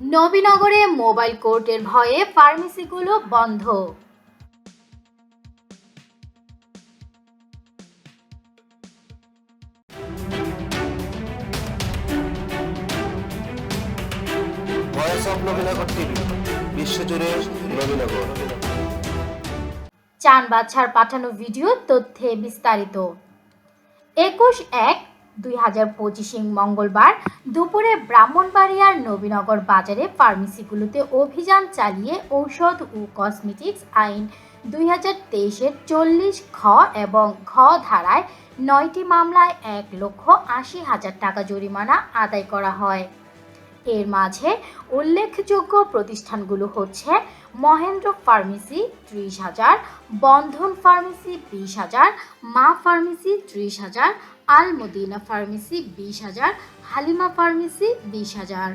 নবীনগরে mobile কোর্টের ভয়ে ফার্মেসিগুলো বন্ধ। বিশ্বজুড়ে নবীনগর। চান বাচ্চার পাঠানো ভিডিও তথ্যে বিস্তারিত। একুশ এক দুই হাজার পঁচিশে মঙ্গলবার দুপুরে ব্রাহ্মণবাড়িয়ার নবীনগর বাজারে ফার্মেসিগুলোতে অভিযান চালিয়ে ঔষধ ও কসমেটিক্স আইন দুই হাজার তেইশের চল্লিশ খ এবং ঘ ধারায় নয়টি মামলায় এক লক্ষ আশি হাজার টাকা জরিমানা আদায় করা হয়। এর মাঝে উল্লেখযোগ্য প্রতিষ্ঠানগুলো হচ্ছে মহেন্দ্র ফার্মেসি ত্রিশ হাজার, বন্ধন ফার্মেসি বিশ হাজার, মা ফার্মেসি ত্রিশ হাজার আল মদিনা ফার্মেসি বিশ হাজার, হালিমা ফার্মেসি বিশ হাজার।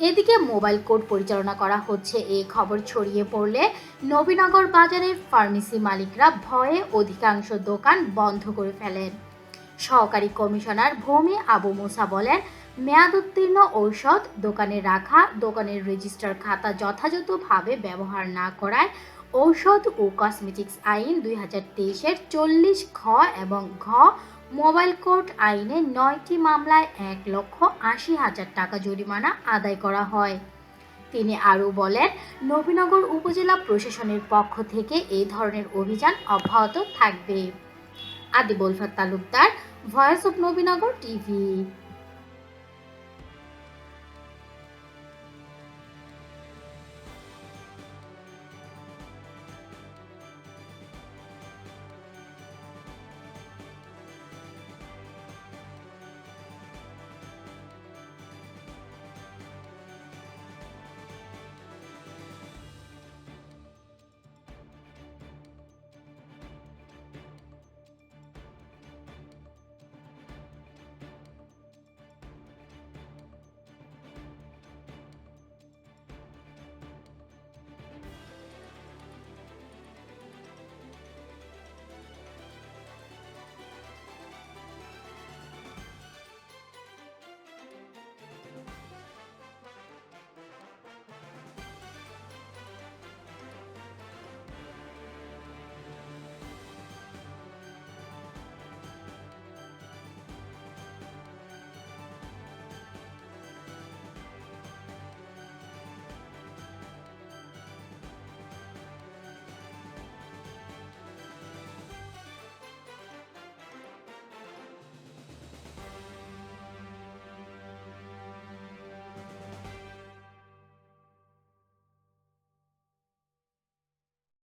এদিকে মোবাইল কোর্ট পরিচালনা করা হচ্ছে এই খবর ছড়িয়ে পড়লে নবীনগর বাজারের ফার্মেসি মালিকরা ভয়ে অধিকাংশ দোকান বন্ধ করে ফেলেন। সহকারী কমিশনার ভূমি আবু মুসা বলেন মেয়াদ উত্তীর্ণ ঔষধ দোকানে রাখা, দোকানের রেজিস্টার খাতা যথাযথভাবে ব্যবহার না করায় ঔষধ ও কসমেটিক্স আইন দুই হাজার তেইশের চল্লিশ খ এবং ঘ মোবাইল কোর্ট আইনে নয়টি মামলায় এক লক্ষ আশি হাজার টাকা জরিমানা আদায় করা হয়। তিনি আরও বলেন, নবীনগর উপজেলা প্রশাসনের পক্ষ থেকে এই ধরনের অভিযান অব্যাহত থাকবে। আদিবুল ফাত Talukdar voice of Nabinagar TV